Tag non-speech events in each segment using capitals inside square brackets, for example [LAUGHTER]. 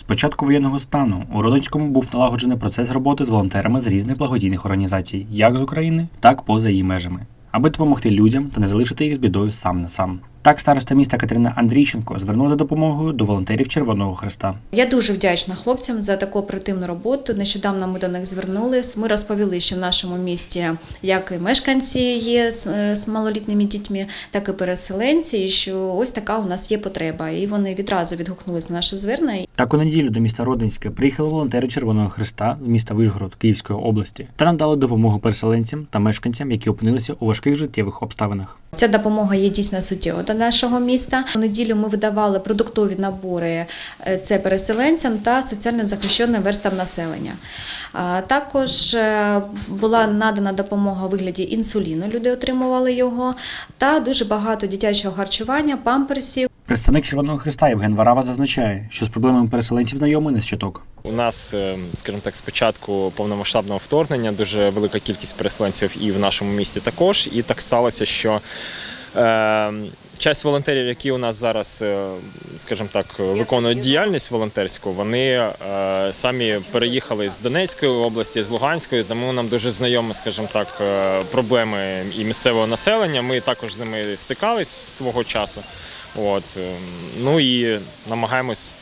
З початку воєнного стану у Родинському був налагоджений процес роботи з волонтерами з різних благодійних організацій, як з України, так поза її межами, аби допомогти людям та не залишити їх з бідою сам на сам. Так староста міста Катерина Андрійченко звернула за допомогою до волонтерів Червоного Христа. Я дуже вдячна хлопцям за таку оперативну роботу. Нещодавно ми до них звернулись. Ми розповіли, що в нашому місті як і мешканці є з, е, з малолітніми дітьми, так і переселенці, і що ось така у нас є потреба. І вони відразу відгукнулись на наше звернення. Так у неділю до міста Родинське приїхали волонтери Червоного Христа з міста Вишгород Київської області та надали допомогу переселенцям та мешканцям, які опинилися у важких життєвих обставинах. Ця допомога є дійсно суттєва для нашого міста. У неділю ми видавали продуктові набори е, це переселенцям та соціально захищеним верстам населення. Також е, була надана допомога у вигляді інсуліну. Люди отримували його, та дуже багато дитячого харчування, памперсів. Представник Червоного Христа Євген Варава зазначає, що з проблемами переселенців знайомий не з чуток. У нас, е, скажімо так, спочатку початку повномасштабного вторгнення дуже велика кількість переселенців і в нашому місті також. І так сталося, що е, часть волонтерів, які у нас зараз, е, скажімо так, виконують діяльність волонтерську, вони е, самі переїхали з Донецької області, з Луганської, тому нам дуже знайомі, скажімо так, е, проблеми і місцевого населення. Ми також з ними стикались свого часу. От, ну і намагаємось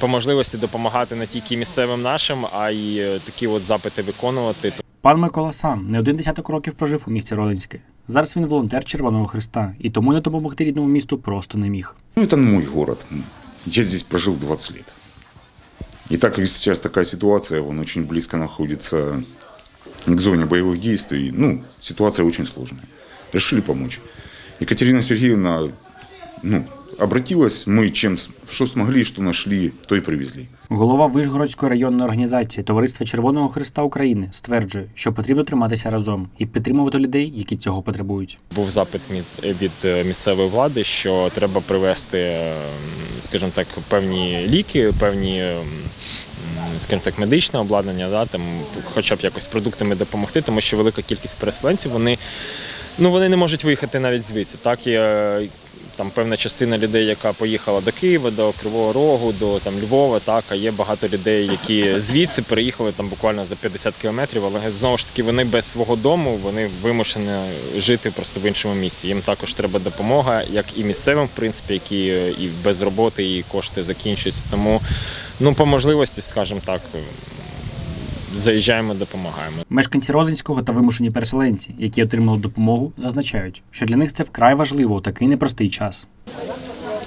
по можливості допомагати не тільки місцевим нашим, а й такі от запити виконувати. Пан Микола сам не один десяток років прожив у місті Родинське. Зараз він волонтер Червоного Христа, і тому не допомогти рідному місту просто не міг. Ну, это мой город. Я здесь прожив 20 років. И так как сейчас такая ситуация, он очень близко находится к зоне боевых действий, ну, ситуация очень сложная. Решили помочь. Екатерина Сергеевна, ну, обратилась, мы чем, с- что смогли, что нашли, то и привезли. Голова Вишгородської районної організації Товариства Червоного Христа України стверджує, що потрібно триматися разом і підтримувати людей, які цього потребують. Був запит від- від е, місцевої влади, що треба привезти, е, скажімо так, певні ліки, певні. Скажімо так, медичне обладнання, да, там, хоча б якось продуктами допомогти, тому що велика кількість переселенців вони, ну, вони не можуть виїхати навіть звідси. Так, є там певна частина людей, яка поїхала до Києва, до Кривого Рогу, до там, Львова, так, а є багато людей, які звідси переїхали там буквально за 50 кілометрів, але знову ж таки вони без свого дому, вони вимушені жити просто в іншому місці. Їм також треба допомога, як і місцевим, в принципі, які е, і без роботи, і кошти закінчуються. Тому ну, по можливості, скажімо так, заїжджаємо, допомагаємо. Мешканці Родинського та вимушені переселенці, які отримали допомогу, зазначають, що для них це вкрай важливо у такий непростий час.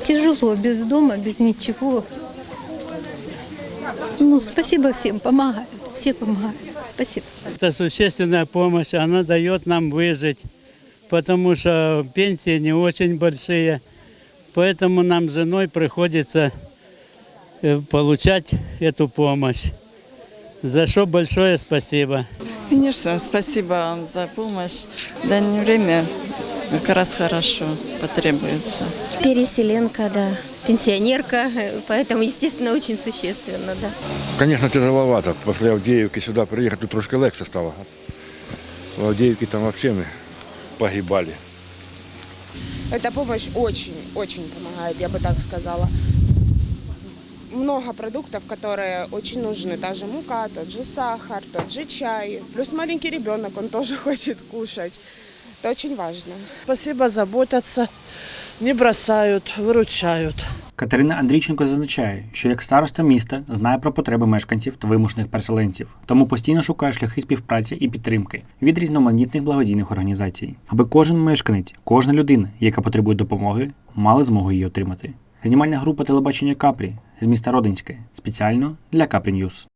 Тяжело, без дома, без ничего. Ну, спасибо всем, помогают, все помогают. Спасибо. Это существенная помощь, она дает нам выжить, потому что пенсии не очень большие, поэтому нам с женой приходится э, получать эту помощь. За что большое спасибо. Конечно, спасибо вам за помощь. В дальнее время как раз хорошо потребуется. Переселенка, да, пенсионерка, поэтому, естественно, очень существенно, да. Конечно, тяжеловато. После Авдеевки сюда приехать, тут трошки легче стало. В Авдеевке там вообще мы погибали. Эта помощь очень-очень помогает, я бы так сказала. Много продуктов, которые очень нужны. Та же мука, тот же сахар, тот же чай. Плюс маленький ребенок, он тоже хочет [LAUGHS] кушать. Это очень важно. Спасибо, заботятся, не бросают, выручают. Катерина Андрійченко зазначає, що як староста міста знає про потреби мешканців та вимушених переселенців, тому постійно шукає шляхи співпраці і підтримки від різноманітних благодійних організацій, аби кожен мешканець, кожна людина, яка потребує допомоги, мали змогу її отримати. Знімальна група телебачення Капрі з міста Родинське спеціально для Капрі Ньюс.